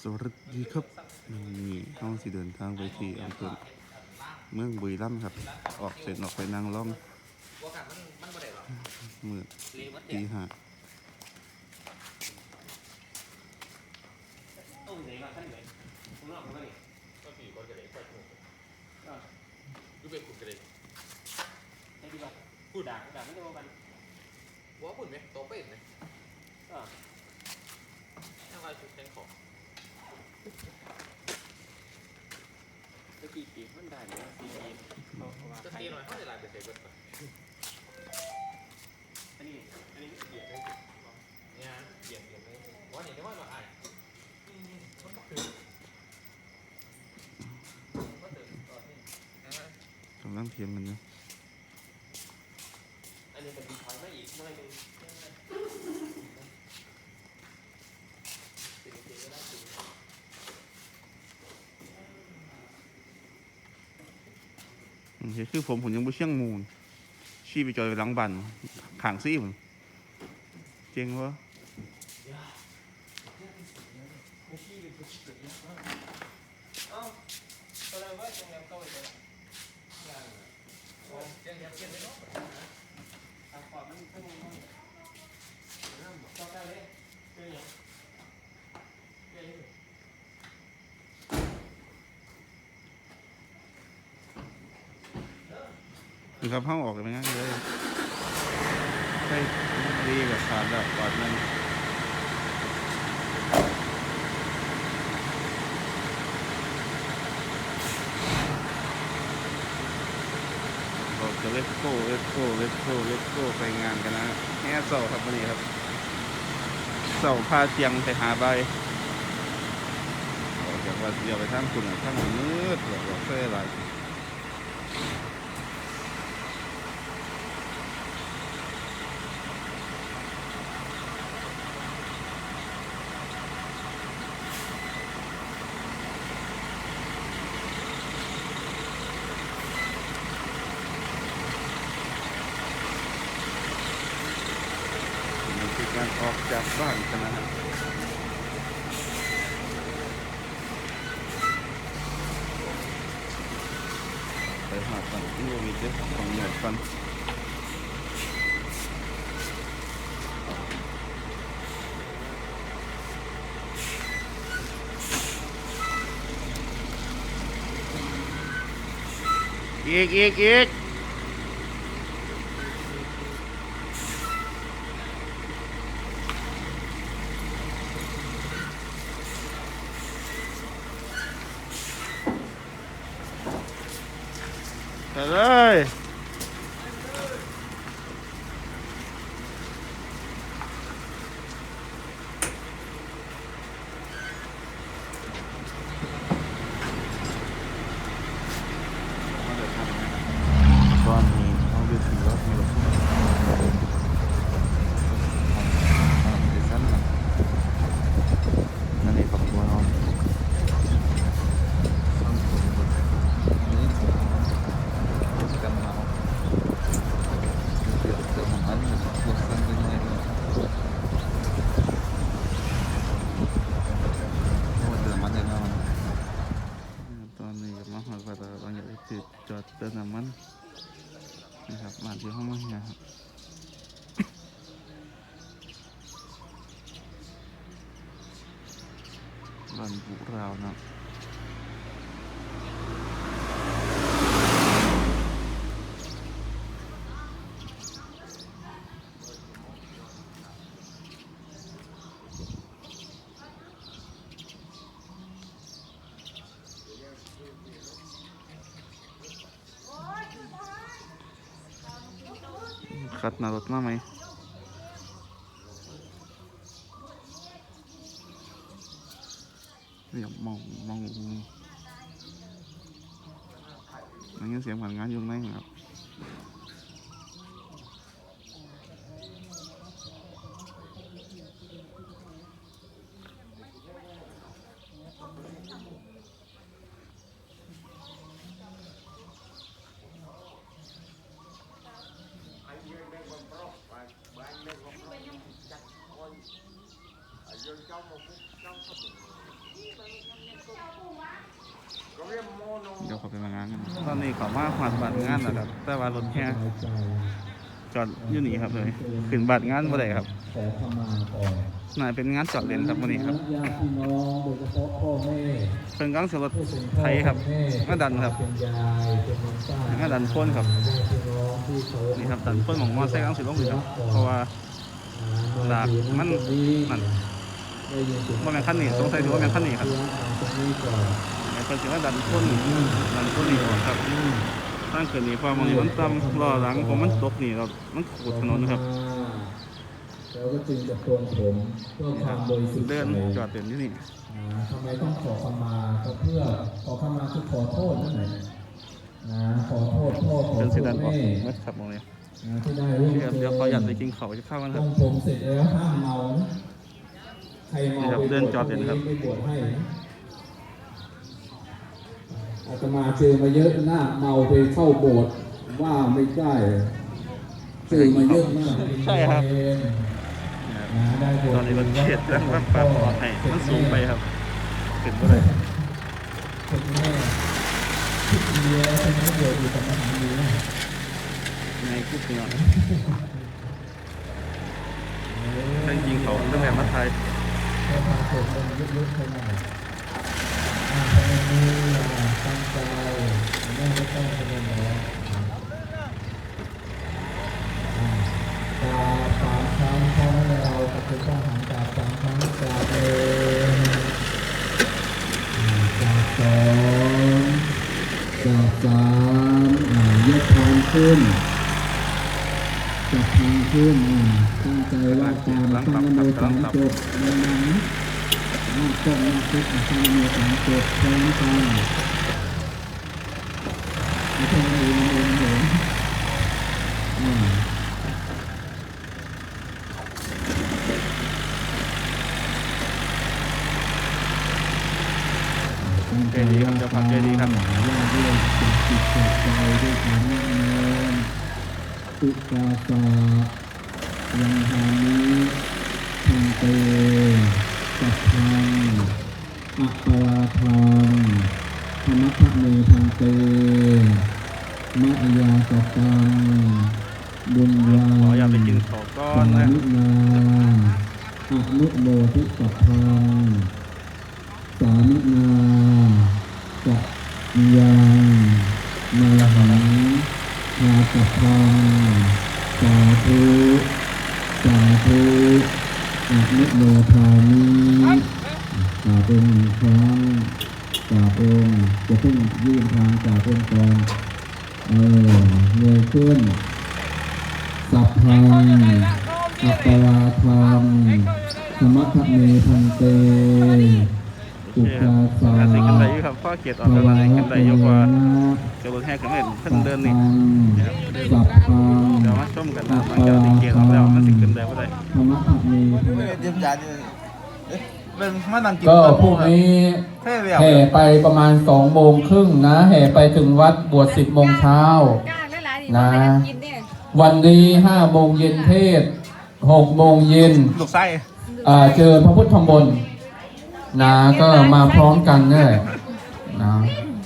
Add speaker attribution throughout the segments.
Speaker 1: สวัสดีครับวันนี้ห้องสิเดินทางไปที่อำเภอเมืองบุรีรัมย์ครับ ออกเสร็จออกไปนั่งล่อง
Speaker 2: บัวขันมันมันบ่ได้หรอก
Speaker 1: เมื่อ
Speaker 2: รีวัด
Speaker 1: ตี
Speaker 2: เด็ก
Speaker 1: ห้า
Speaker 3: ต้องไหนมาขั้นไหนข้างนอกมันก็นี่
Speaker 2: ก็สี่คนกระเด็นไปถูกยูเป็นขุดกระเด็น
Speaker 3: ได้ดีป่ะพูดด่าพูดด่าไม่ได้ว่ากัน
Speaker 2: วัวขุดไหมโตเป็ดไหม
Speaker 3: ก็
Speaker 2: แค่ว่าชุดแทงของ
Speaker 3: ตะกี้ปีมันได้เนี่ยปีปีเขาเขาว่า
Speaker 2: จะตีหน่อยเขาจะลายไปเสร็จก่อน
Speaker 3: อันนี้อันนี้เกียดเลย
Speaker 2: เนี่ยเปลี่ยดเปลี่ยดเลยว่าเนี่ยจะว่าเราอ่านมันก็คือว่าถึงตอนนี้นะฮะ
Speaker 1: กำลังเทียนมันอยู่
Speaker 3: อันนี้เป็นถอยมาอีกหน่อยนึง
Speaker 2: สิ่งที่ก็ได้สิ่ง
Speaker 1: เฮ็ดคือผมผมยังบ่เชี่ยงมูลชี้ไปจอยหลังบันขางซี่ผมเจ๋งวะ
Speaker 3: ไม่ชี้เป็นผู้ชิดเยอะมากเอ้าตอนแรกว่าตรงนั้นเข้าไปเลยงาน
Speaker 2: โอ้เจียงเจียงเจียงเลยเนาะ
Speaker 3: ทางขวามันข้างบนมันน้ำต่อได้เลยเจอยังเจอยัง
Speaker 1: คือครับห้องออกกันงั้นเลยใช่ดีกับขาดแบบกอดมันบอกจะเลสโก้เลสโก้เลสโก้เลสโก้ไปงานกันนะแง่เสาครับวันนี้ครับเสาพาเตียงไปหาใบออกจากว่าเดียวไปทางคุณทางมืดแบบว่าเฟ้อไร นี่คือการออกจากบ้านกันนะฮะไปหาฟันที่มีเจ้าของหน่วยฟันอีกอีกอีก ไปเลยตอนนี้เอาไปถือว่ามีรถพุ่งไปสั้นนะนั่นเองของตัวเรานี่ กันมาเดี๋ยวเดี๋ยวมันมันบวกกันเป็นไงโอ้เดี๋ยวมันจะนอนตอนนี้มาหอดว่าบางอย่างติดจอดเติมน้ำมันนะครับมาที่ห้องมันนะครับ บ้านบุรา เดี๋ยวขอไปมางานกันตอนนี้ขอมาขวานบัตรงานนะครับ แต่ว่ารถแค่จอดอยู่นี่ครับเลยขึ้นบัตรงานบ่ได้ครับ
Speaker 4: นา
Speaker 1: ยเป็นงานจอดเล่นครับวันนี้ครับ
Speaker 4: ญพิ่น้งา
Speaker 1: กังสรถไท
Speaker 4: ย
Speaker 1: ครับ
Speaker 4: แม่า
Speaker 1: ดันครับ
Speaker 4: เน้า
Speaker 1: ดันพ่นครับ
Speaker 4: นี่
Speaker 1: ครับดันพิ่นของมอไซค์กำลังสิลงอยู่เพราะว่า หลากมันนั่น บ่แม่นคันนี้สงสัยถือว่าแม่นคันนี้ครับ
Speaker 4: ตรงนี้ก่อน
Speaker 1: ไอ้คนสิว่าดันพ่นดันพ่นนี่ออกครับตั้งเกิดนี้พอมองนี้มันต่ำล้อหลังผมมันตกนี่เรามันขูดถนนครับ
Speaker 4: แล้วก็จึงจะโกนผมเพื่อความบริสุทธิ์
Speaker 1: เดิน
Speaker 4: ใจ
Speaker 1: จอดเต็มที่นี่
Speaker 4: อ่าทำไมต้องขอขมาก็เพื่อขอขมาคือขอโทษนั่นแหละนะขอโทษพ่อขอ
Speaker 1: เดิน
Speaker 4: โท
Speaker 1: สิ
Speaker 4: ษ
Speaker 1: ดันออก
Speaker 4: แม่
Speaker 1: เมื่อขับมองนี้
Speaker 4: นะที่ได้ร่วม
Speaker 1: เดี๋ยวเดี๋ยวขออยากไปกินข้าวจะเข้ากันค
Speaker 4: ต้
Speaker 1: รับ
Speaker 4: องผมเสร็จแล้วห้ามเมานะ ใครเมา
Speaker 1: นี่ครับ
Speaker 4: ไป
Speaker 1: เดินจอดเห็นครับ
Speaker 4: ไม่บวชให้นะอาตมาเจอมาเยอะหน้าเมาไปเข้าโบสถ์ว่าไม่ได้เจอมาเยอะมาก
Speaker 1: ใช่ครับ
Speaker 4: นะได้บวช
Speaker 1: ตอนนี้รถเขียดแล้วแบบปรับออกให้มันสูงไปครับขึ้นบ่ได้
Speaker 4: คุณแม่คิดเยอะใช่ไหมบวชอยู่กับมหาวิทยาลัย
Speaker 1: ในคุกนี่หน่อยถ้ายิงเขาตั้งแต่มาไทย
Speaker 4: ให้พาเกิดเป็นยุคๆไปหน่อยอ่าพนมืออาตั้งใจไม่ไม่ต้องพนมหรอกอ่าสามครั้งพร้อมเราปฏิบัติหันกราสามครั้งกราเองอ่ากราสองกราสามอายกพานขึ้นจับพาน ขึ้นตั้งใจว่าตามตั้งนโมสามจบในนั้นหน้าก้มหน้าคุกอาการมีสามเจ็ดพร้อมกันไม่ใช่เองเองเองอ่าตั้งใจว่าตามว่าด้วยจิตใจด้วยความแน่นอนตุกาสา ยังหานิทันเตสัพพังอัปปาราทังธรรมะเมทังเตมะยาสตังบุญญา
Speaker 1: ขออยากไปกินข้าวก้อ
Speaker 4: น
Speaker 1: นะ
Speaker 4: นาอนุโมทิสัพพังสามินาสัพยังนาหังนาสัพพังสาธุ สาธุอนุโมทานิกราบเป็นครั้งกราบองค์จะเพิ่งยื่นทางกราบองค์ก่อนเออเงยขึ้น สัพพังอัปปาราทังธรรมะเมพันเต อุปาสา
Speaker 1: อาสิกันได้อยู่ครับพ่อเกียรติออก
Speaker 4: ภ
Speaker 1: แล้ว
Speaker 4: วะ
Speaker 1: มากันได้อยู่กว่า
Speaker 4: นะ
Speaker 1: เจ้ารถแห่ขึ้นเห็นเพิ่น
Speaker 4: สัพ
Speaker 1: เดินนี่
Speaker 4: พังสัพพัง
Speaker 1: เดี๋ยวมาชมกันนะหลังจากที่เกียรติออกแล้วมันสิขึ้นได้บ่ได้
Speaker 4: ธรรมะเมพันเต
Speaker 1: เตรียมจานอยู่เอ๊ะเบิ่งมานั่งกิน
Speaker 5: ก็พรุ่งนี้
Speaker 1: แค่แล้ว
Speaker 5: แห่ไปประมาณสองโมงครึ่งนะแห่ไปถึงวัดบวชสิบโมงเช้า
Speaker 6: กล้าหลายๆ
Speaker 5: นะ
Speaker 6: นี่บ่ให้กินเนี่ย
Speaker 5: วันนี้ห้าโมงเย็นเทศหกโมงเย็น
Speaker 1: ลูกไส้
Speaker 5: อ่าเจอพระพุทธมนต์ นะก็มาพร้อมกันเนี่ยนะ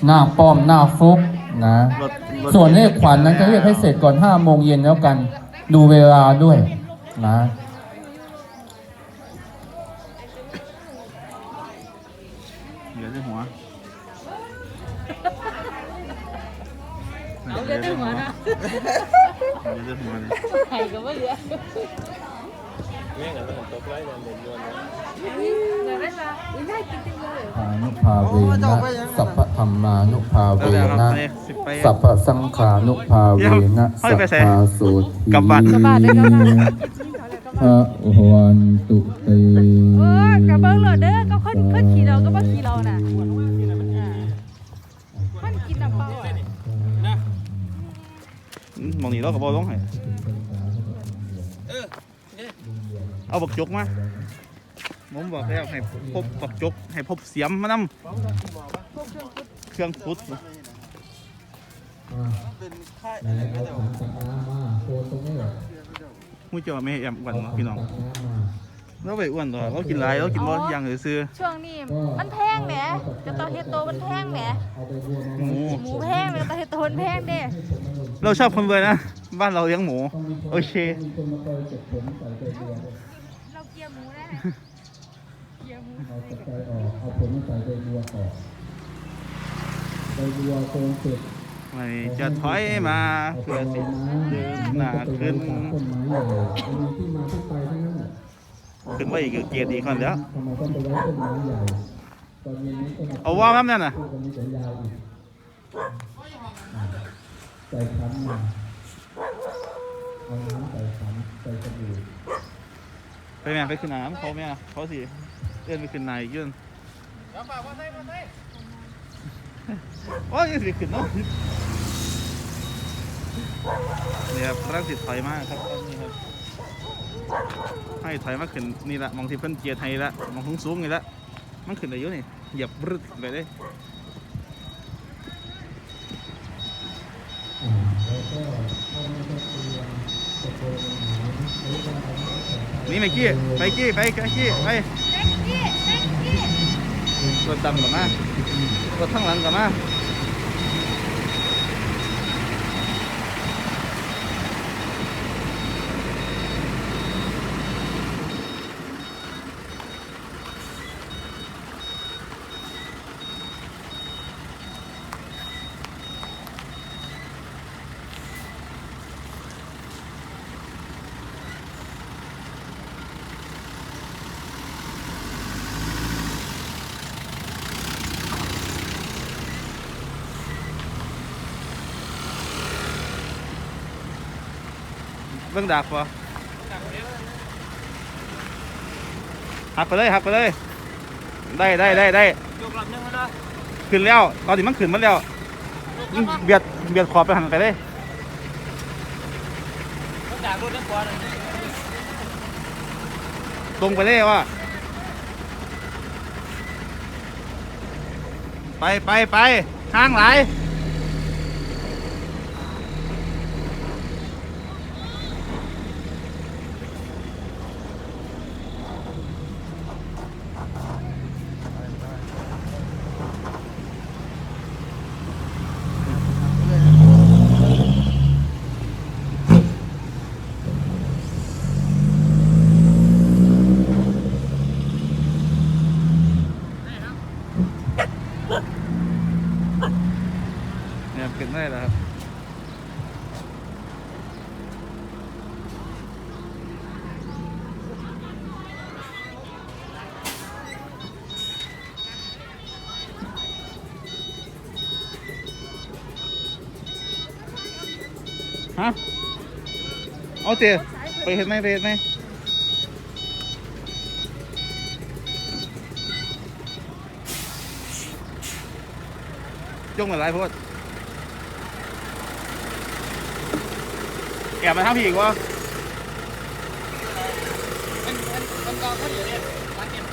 Speaker 5: หน้าป้อมหน้าฟุกนะ
Speaker 1: รถรถ
Speaker 5: ส่วนเลขขวัญนั้นก็เรียกให้เสร็จก่อนห้าโมงเย็นแล้วกัน ดูเวลาด้วยนะ
Speaker 1: เหลือแต่หัว
Speaker 6: เอาเดือดได้หัวนะ
Speaker 1: เหลือแต่หัวเลย
Speaker 6: ไข่ก็ว่าเหลือ
Speaker 3: แม่งอะมันตกไล่มันเด่นยวนนะ
Speaker 6: เหลือได้ละอุ้ยานุ
Speaker 5: ภาเวนะสัพพธรรมานุภาเวนะ
Speaker 1: สั
Speaker 5: พพสังขานุภาเวนะสั
Speaker 1: ยว
Speaker 5: พ
Speaker 1: ส่
Speaker 5: พาโสที
Speaker 1: กับบ้าน
Speaker 6: กระบาดได้แล้วนะ
Speaker 5: พระวันตุเต
Speaker 6: เออกระเบิ้องเหรอเด้อก็คนคนขี่เราก็บ่ขี่เราน่ะมันกินน้ำเปล่าอะ
Speaker 1: อืมองนี้เราก็บ่ลงให้ เอาบักจกมาผมบอกแล้วให้พบบักจก ให้พบเสียมมานำเครื่องฟุด
Speaker 4: ไหนเอาถังตักน้ำมาโคนตรงนี้เหรอ
Speaker 1: มู้เจ้าไม่ให้แอมกันเนาะพี่น้อง
Speaker 4: ตักน้ำมา
Speaker 1: เราไปอ้วนตัวเรากินหลายเรากินบ่อย่างซื่อ
Speaker 6: ช่วงนี้มันแพงแหมจะต้องเฮ็ดโตมันแพงแหม
Speaker 1: ๆหมู
Speaker 6: หมูแพงเลยต้องเฮ็ดโตมันแพงเด้
Speaker 1: เราชอบคนรวยนะ บ้านเราเลี้ยงหมู โอเค
Speaker 4: เอาตะไคร้ออกเอาผมใส่ใจเรือต่อใจเรือโกงเสร็จ
Speaker 1: จะถอยมาเพื่อสิเดินหน้าขึ้น
Speaker 4: ต้นไม้ใหญ่ที่มาที่ไปทั้งนั้นแหละ
Speaker 1: ขึ้นไปอีกเกียรติอีกคนเดียว
Speaker 4: ทำไมต้องไปไว้ต้นไม้ใหญ่ตอนเย็นนี้ก็มา
Speaker 1: เอาว่ามั้นั่นน่ะ
Speaker 4: พูดกันมีสัญญาอีกอ่าใส่คันมาเอาน้ำใส่คันใส่สบู่
Speaker 1: ไปแม่ไปขึ้นน้ำเขาแม่เขาสิเอื้อนไปขึ้นนายยื่น
Speaker 3: เดี๋ยวฝากมาใส่มาใส่
Speaker 1: โอ้ยยังสิขึ้นเนาะเนี่ยครับร่างสิถอยมากครับตอนนี้ครับ ให้ถอยมาขึ้นนี่ละมองที่เพิ่นเกียร์ไทยละมองสูงสูงๆนี่ละมันขึ้นได้เยอะนี่เหยียบรึดไปเลย
Speaker 4: อ่าแล้วก็พ่อแม่ก็เตรียมตะโก นหาหรือว่าเอาน้ำใส่คัน
Speaker 1: นี่ไมกี้ไปกี้ไปไปกี้ไป
Speaker 6: แม็กกี้แม็กกี้
Speaker 1: รถดำกับมารถข้างหลังกับมา เบิ่งดักปะหักไปเลยหักไปเลย ได้ได้ได้ได้
Speaker 7: ยกลำนึงแล้วนะ
Speaker 1: ขึ้นแล้ว ตอนนี้มันขึ้นมาแล้วมันเบียดเบียดขอบไปหันไปเลย
Speaker 7: ต้องจากรถนั่งก่อน
Speaker 1: ตรงไปเลยว่าไปไปไปข้างไหลายเนี่ย ฮะเอาเตี๋ยไปเห็นไหมไปเห็นไหมยงมาหลายโพดแอบมาทำผีอีกวะ
Speaker 7: มันมันมันกองเขาอยู่เนี่ยมันเนี่ย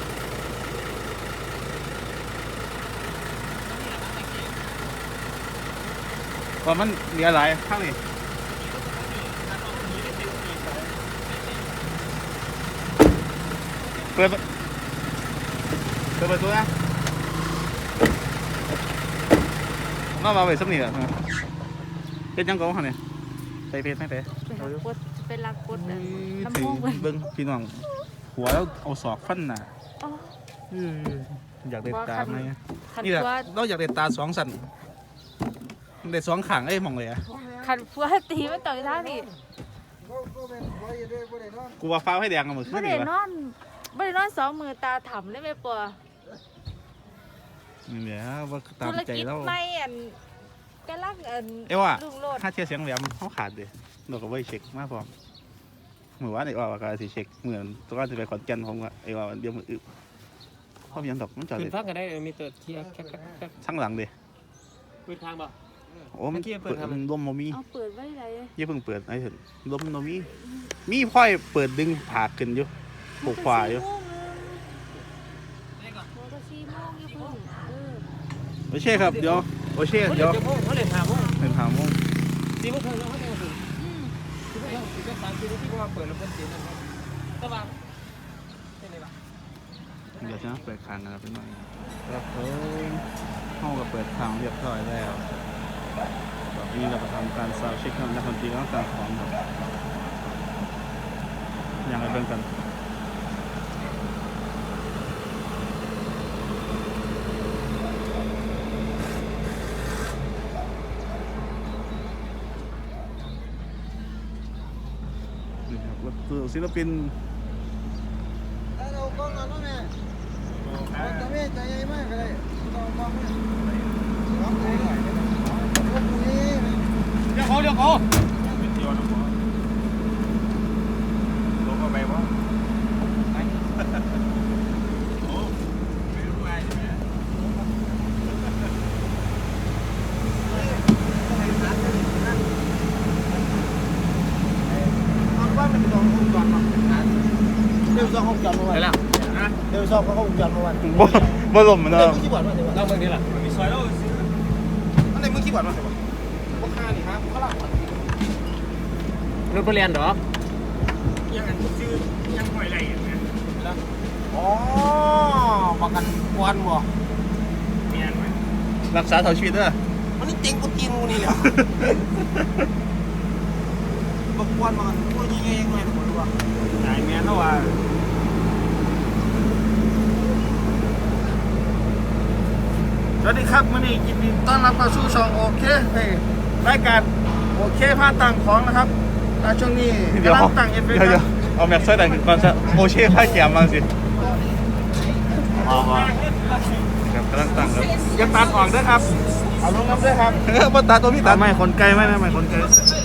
Speaker 1: ก่อนมันเหลือหลายข้างนี้ เปิดเปิดประตูนะน้องมาไปสักนิดอะเป็นยังกองหันเนี่ยไปเพชรไม่ไป
Speaker 6: เป็นลักกดเป็นลักกดอะทำ
Speaker 1: ถือ
Speaker 6: โมงเว้ย
Speaker 1: เบิ้งพี่น้องหัวแล้วเอาศอกฟันหน่ะ
Speaker 6: อ๋อ
Speaker 1: เอออยากเด็ดตาไหม
Speaker 6: ขัน
Speaker 1: นี่แหละ
Speaker 6: ฟัว
Speaker 1: เราอยากเด็ดตาสองสันเด็ดสองขางไอ้ยมองเลยอะ
Speaker 6: ขันฟัวตีมันต่อยท่านี่
Speaker 1: กูว่าฟ้าให้แดงกันหมดขึ้
Speaker 6: ไม่
Speaker 1: น
Speaker 6: ได้
Speaker 1: นี่
Speaker 6: น
Speaker 1: วะ
Speaker 6: อน ไม่ได้นอนสองมือตาถ่ำเลยไม่ปัว
Speaker 1: นี่แหละว่าตาม
Speaker 6: ธุร
Speaker 1: ใจ
Speaker 6: กิจ
Speaker 1: เรา
Speaker 6: ไม่อันกำลังอัน
Speaker 1: เอ้ว่า
Speaker 6: ลุงโลด
Speaker 1: ถ้าเทียบเสียงแหลมเขาขาดเลยเราก็ไว้เช็คมาพร้อมเหมือนว่าไอ้ว่าก็สิเช็คเหมือนตัวก็จะไปขอนแก่นผมว่าไอ้ว่าเดี๋ยวมันอึเพราะมีหยังดอกมันจอด
Speaker 7: ขึ้
Speaker 1: เล
Speaker 7: น
Speaker 1: ย
Speaker 7: พักกันได้มีตัวเคลียร์แค่แค่
Speaker 1: ทั้งหลังเลย
Speaker 7: พื้นทางบ่
Speaker 1: โอ้มัน
Speaker 7: เมื่อกี้เปิ
Speaker 1: เปิ
Speaker 7: ด
Speaker 1: ด
Speaker 7: ทำไม
Speaker 1: ลมมันมี
Speaker 6: เอาเปิดไว้ไร
Speaker 1: ยี่าเพิ่งเปิดไอ้เห็นลมมันมี มีพ่อยเปิดดึงผากขึ้นอยู่ ปกขวาอยู่
Speaker 7: ได้ก่อน
Speaker 6: โมก็สี่โมงอยู่เพิ่งเออ
Speaker 1: โอเคครับเดี๋ยวโอเค
Speaker 7: เขา
Speaker 1: เดี๋ยว
Speaker 7: เดี๋ยวเขาเลยถามว่า
Speaker 1: เป็นถามว่า
Speaker 7: สี่โมงครึ่งแล้วเขาจะมาถึงสี่โมงครึ่งสี่โมงสามสี่โมงที่ว่าเปิดแล้วเพิ่นเสียงนั่นครับตะวันเป็น
Speaker 1: เดี๋ยวจะเปิดคางกันเป็นหน่อยครับผมห้องก็เปิดคางเรียบร้อยแล้วแบบนี้เราก็ทำการซาวเช็คนักดนตรีแล้วก็การของครับอย่างไรเบิ่งกัน คือศิลปิน
Speaker 7: เราก็นอนแม่ตัวแม่ใจใหญ่มากเลยต้องมองแม่ร้องเพลงหน่อยร้องเลง
Speaker 3: เดี๋ยวเขาเดี๋ยวเขาเดี๋ยวนะพ่อลงมาไปวะไปโอ้ไม่รู้ไงใช่ไหม
Speaker 7: เอาบ้านมันสองห้องจอดมาเดี๋ยวสองห้องจอดมาวัน
Speaker 3: ไปแล้วนะ
Speaker 7: เดี๋ยวสองห้องจอดมาวัน
Speaker 1: บ่บ่ลมมัน
Speaker 7: เดี๋
Speaker 1: เนาะ
Speaker 7: ยวมึงขี้บอดมาเดี๋ยว
Speaker 3: เราเมืองนี้ล่ะมีซอยเรา
Speaker 7: อันไหนมึงขี้บอดมาเดี๋ยวพวกข้านี่ครับข้างหลัง
Speaker 3: รถไปเรียนเหรอยังอันชื่อยังหอยไหลอย่างเงี้ย
Speaker 7: อ๋อประกันควันบ่
Speaker 3: เมียนไหม
Speaker 1: รักษาเท่าชีวิตเด้อ
Speaker 7: มันนี่เจ๋งกูตีนกูนี่เหรอบอกควันมากันกูยิงเองไงผมรู้ว่า
Speaker 3: นายเมียนแล้วว่า
Speaker 1: สวัสดีครับมื้อนี้ยินดีต้อนรับเข้าสู่ช่องโอเคเฮ้ยรายการโอเคพาต่างของนะครับณช่วงนี้กำลังตั้งเอฟเฟกต์ครับเอาแม็กซ์ใส่ดังก่อนจะโอเช่พาแกมมาสิมามาครับกำลังตั้งครับอย่าตัดออกเด้อครับ
Speaker 7: เอาลงน้ำด้วยครับ
Speaker 1: เออบ่ตัดตัวมีตัดไม่คนไกลไม่ไม่คนไกล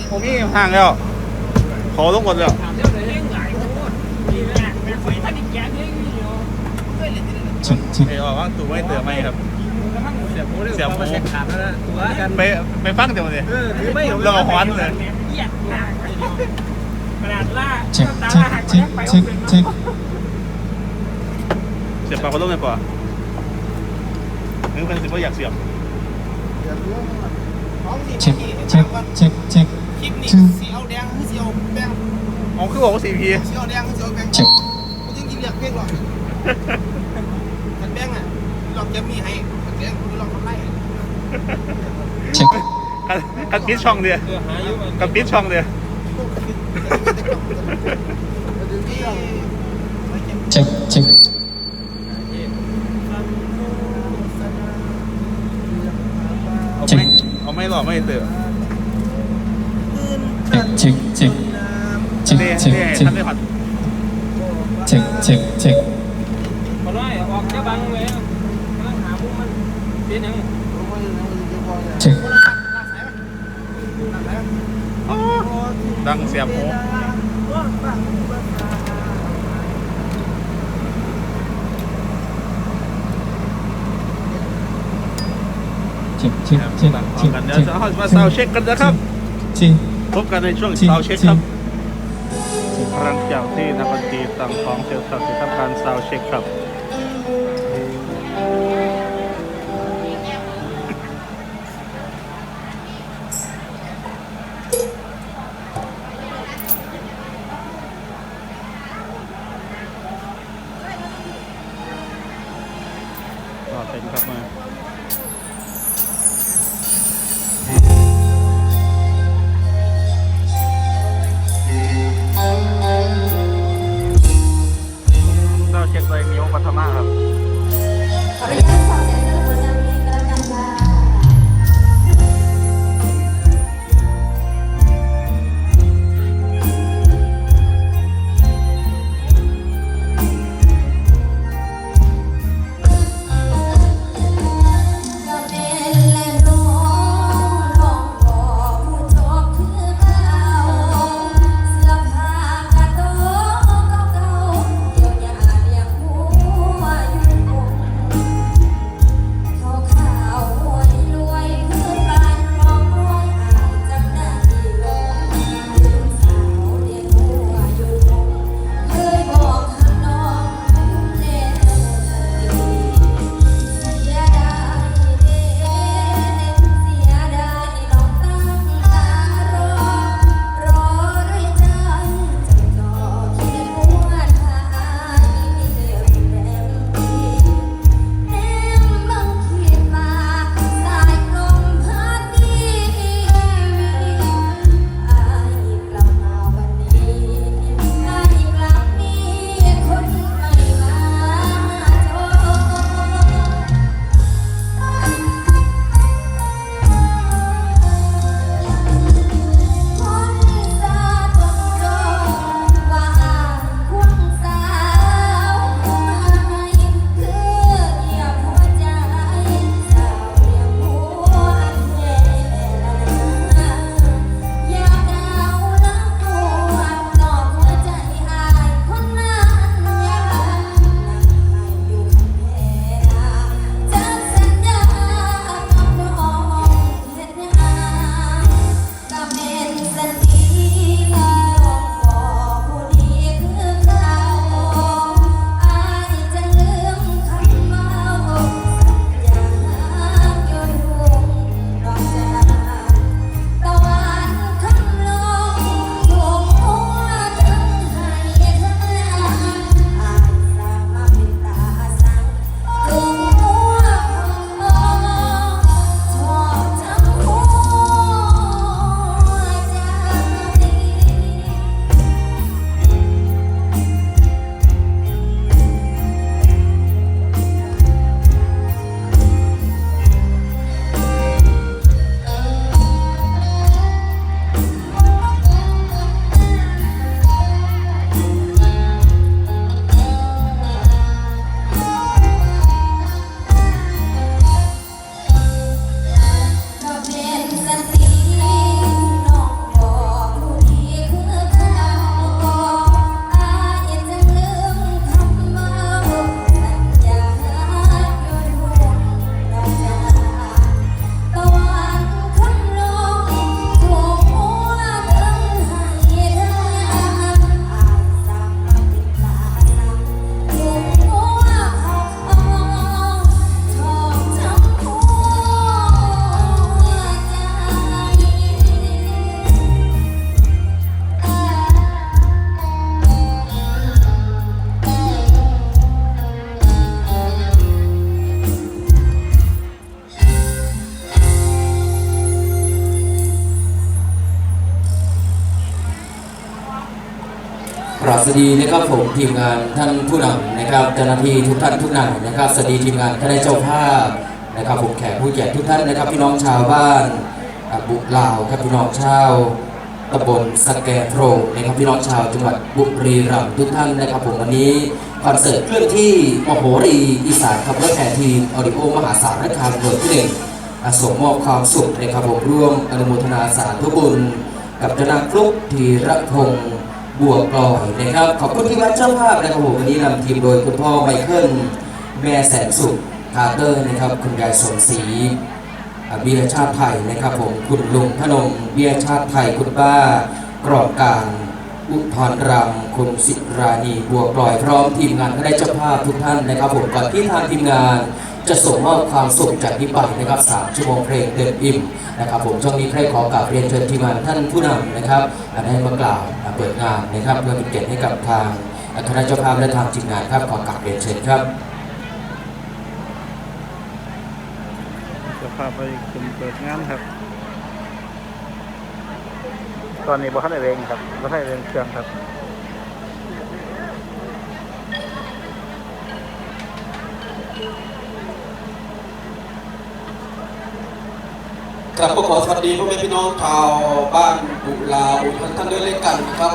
Speaker 1: ผมมีห่างแล้วขอลงหมดแล้ว
Speaker 5: เช็คเช็ค
Speaker 1: ไอ้ออกว่างตัวไม่เตือไม่ครับ
Speaker 3: เสียบหูเลย
Speaker 1: เสียบหู
Speaker 3: เช็คขาดแล้วนะตัวกัน
Speaker 1: ไปไปฟังเดี๋ยวนี้
Speaker 3: เออถือไม่
Speaker 1: เราก็ฮ้อนเลย
Speaker 3: ขนาดล่า
Speaker 5: เช็คเช็คเช็คเช็คเช็ค
Speaker 1: เสียบปากพัดลมเลยป่ะนึกเป็นสิว่าอยากเสียบ
Speaker 5: เช็คเช็คเช็คเช็ค
Speaker 7: คลิปนี้
Speaker 5: ชื่อ
Speaker 7: เสียวแดงหรือเสียวแดง
Speaker 1: อ๋อคือบอกว่าสีพี
Speaker 7: เสียวแดงหรือเสียวแดง
Speaker 5: เช็ค
Speaker 7: กูจริงๆเรียกเพลงหรอกกันแดงอะลองจะมีให้กันแดง กูลองทำไร
Speaker 5: เช็ค
Speaker 1: กับปิดช่องเดียว
Speaker 3: เออหาอยู่มัน
Speaker 1: กับปิดช่องเดียว
Speaker 5: เช็คเช็ค
Speaker 1: เอาไม่เอาไม่หล่อไม่เตือ
Speaker 5: เช็คเช็คเช็ค
Speaker 1: เนี่ย
Speaker 5: เช็ค
Speaker 1: เนี่ย
Speaker 5: เช็ค
Speaker 1: ท่านได้ผัด
Speaker 5: เช็คเช็คเช็ค
Speaker 3: คนน้อยออกจะบังเลยกำลังหามุมมันเป็นยัง
Speaker 5: เช็ค
Speaker 1: ดั งเสียบหู
Speaker 5: เช็คเช็คเช็ค
Speaker 1: ต่างขอ
Speaker 5: เช็
Speaker 1: ง
Speaker 5: ค
Speaker 1: กันเดี๋ยว
Speaker 5: เช็ค
Speaker 1: จะเอามาซาวเช็คกันนะครับ
Speaker 5: เช็ค
Speaker 1: พบกันในช่วง
Speaker 5: จริง
Speaker 1: ซาวเช็ค
Speaker 5: จริง
Speaker 1: ครับหลังจากที่นักดนตรีต่างของเซลล์สัตว์ทำการซาวเช็คครับ ดี
Speaker 8: นะค
Speaker 9: รับผมทีมงานท่านผู้นำนะครับเจ้าหน้าที่ทุกท่านทุกนายนะครับสวัสดีทีมงานคณะเจ้าภาพนะครับผมแขกผู้ใหญ่ทุกท่านนะครับพี่น้องชาวบ้านบุลาวครับพี่น้องชาวตำบลสแกโพรงนะครับพี่น้องชาวจังหวัดบุรีรัมย์ทุกท่านนะครับผมวันนี้คอนเสิร์ตเคลื่อนที่มโหรีอีสานขับรถแห่ทีมออดิโอมหาสารคามหน่วยที่หนึ่งส่งมอบความสุขนะครับผมร่วมอนุโมทนาสาธุบุญ กับเจานาครุกธีรพงศ์ บัวกลอยนะครับ ขอบคุณที่วัดเจ้าภาพนะครับผมวันนี้นำทีมโดยคุณพ่อไมเคิลแม่แสนสุขคาร์เตอร์นะครับ คุณยายสมศรีเบียชาติไทยนะครับผมคุณลุงพนมเบียชาติไทยคุณป้ากรอบการอุทรรำคุณสิราณีบัวกลอยพร้อมทีมงานคณะเจ้าภาพทุกท่านนะครับผมก่อนที่ทางทีมงานจะส่งมอบความสุขจากนี้ไปนะครับ3ชั่วโมงเพลงเต็มอิ่มนะครับผมช่วงนี้ใครขอกราบเรียนเชิญทีมงานท่านผู้นำนะครับได้มากล่าว เปิดงานนะครับเพื่อเป็นเกียรติให้กับทางคณะเจ้าภาพและทางทีมงานครับขอกราบเรียนเชิญครับ
Speaker 1: จะพาไปคุมเปิดงานครับ ตอนนี้บ่ทันได้เร่งครับบ่ทันได้เร่งเครื่องครับ
Speaker 7: ครับก็ขอส วัสดีพ่อแม่พี่น้องชาวบ้านบุลาบุท่านท่านด้วยเล่นกันนะครับ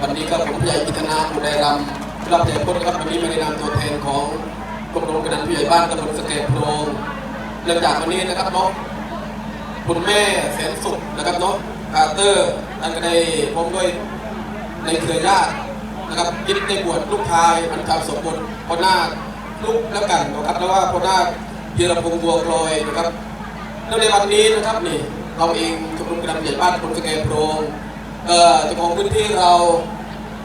Speaker 7: วันนี้ก็ผมผู้ใหญ่กิตนาอุไดรำรับใหญ่พ้นครับวันนี้มาในนามตัวแทนของกรมรมกำนันผู้ใหญ่บ้านตำบลสเกดโพรงเริ่มจากวันนี้นะครับเนาะคุณแม่แสนสุขนะครับเนาะคาร์เตอร์ท่านก็ได้พร้อมด้วยในเครือญาตินะครับยินได้บวชลูกชายอันชาวสมบูรณ์พ่อนาลูกแล้วกันนะครับแล้วว่าพ่อนาเยรพงษ์บัวลอยนะครับแล้วในวันนี้นะครับนี่ เราเองชมรมกระดานใหญ่บ้านคนสแกนโพรงเอ่อเจ้าของพื้นที่เรา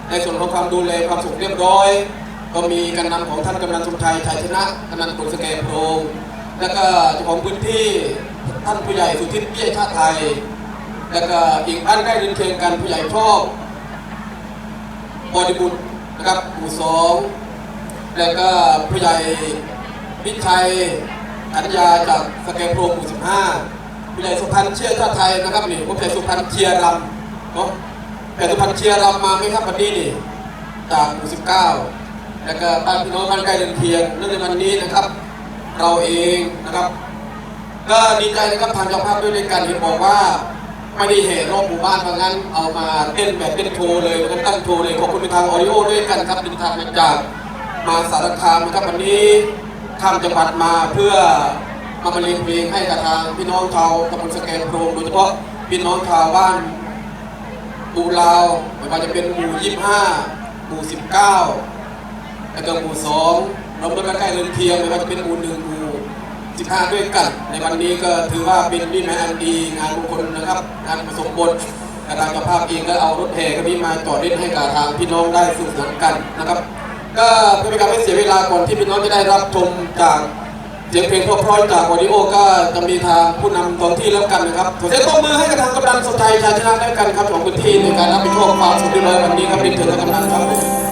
Speaker 7: ในส่วนของความดูแลความสุขเรียบร้อย ก็มีการนำของท่านกำนันสมชัยชัยชนะกำนันคนสแกนโพรงแล้วก็เจ้าของพื้นที่ท่านผู้ใหญ่สุทิศเบี้ยชาติไทย แล้วก็อีกบ้านใกล้เรือนเคียงกันผู้ใหญ่ชอบบริบุตรนะครับหมู่สองแล้วก็ผู้ใหญ่พิชัยอัญญาจากสแกนโปรหมู่15 ผู้ใหญ่สุพรรณเชียร์ชาติไทยนะครับนี่ผมใหญ่สุพรรณเชียร์รำเนาะใหญ่สุพรรณเชียร์รำมาไหมครับวันนี้นี่จากหมู่19แล้วก็บ้านพี่น้องบ้านใกล้เรือนเคียงเนื่องในวันนี้นะครับ เราเองนะครับ ก็ดีใจนะครับทางเจ้าภาพด้วยในการเห็นบอกว่าไม่ได้เหตุรอบหมู่บ้านเพราะงั้นเอามาเต้นแบบเต้นโชว์เลยงั้นตั้งโชว์เลยขอบคุณทางออริโอด้วยกันครับดินทางมาจากมาสารคามนะครับวันนี้ข้ามจังหวัดมาเพื่อ มาบรรเลงเพลงให้กับทางพี่น้องชาวตำบลสแกนโพรงโดยเฉพาะพี่น้องชาวบ้านปูลาวไม่ว่าจะเป็นหมู่25หมู่19แล้วก็หมู่สองรวมด้วยใกล้ๆเรือนเคียงไม่ว่าจะเป็นหมู่หนึ่งหมู่สิบห้าด้วยกัน ในวันนี้ก็ถือว่าเป็นวิแมอันดีงานมงคลนะครับงานประสมบทกระทางเจ้าภาพเองก็เอารถแห่ก็นี้มาจอดเล่นให้กับทางพี่น้องได้สนุกสนานกันนะครับ ก็เพื่อเป็นการไม่เสียเวลาก่อนที่พี่น้องจะได้รับชมจาก เสียงเพลงเพร้อยจากวอดิโอก็จะมีทางผู้นำท้องที่แล้วกันนะครับขอเสียงปรบมือให้กับทางกำนันสนใจชายชนะด้กันครับของพื้นที่ในการรับผิดชอบความสุขเรียบร้อยวันนี้ครับเรียนเชิญกำนันครับ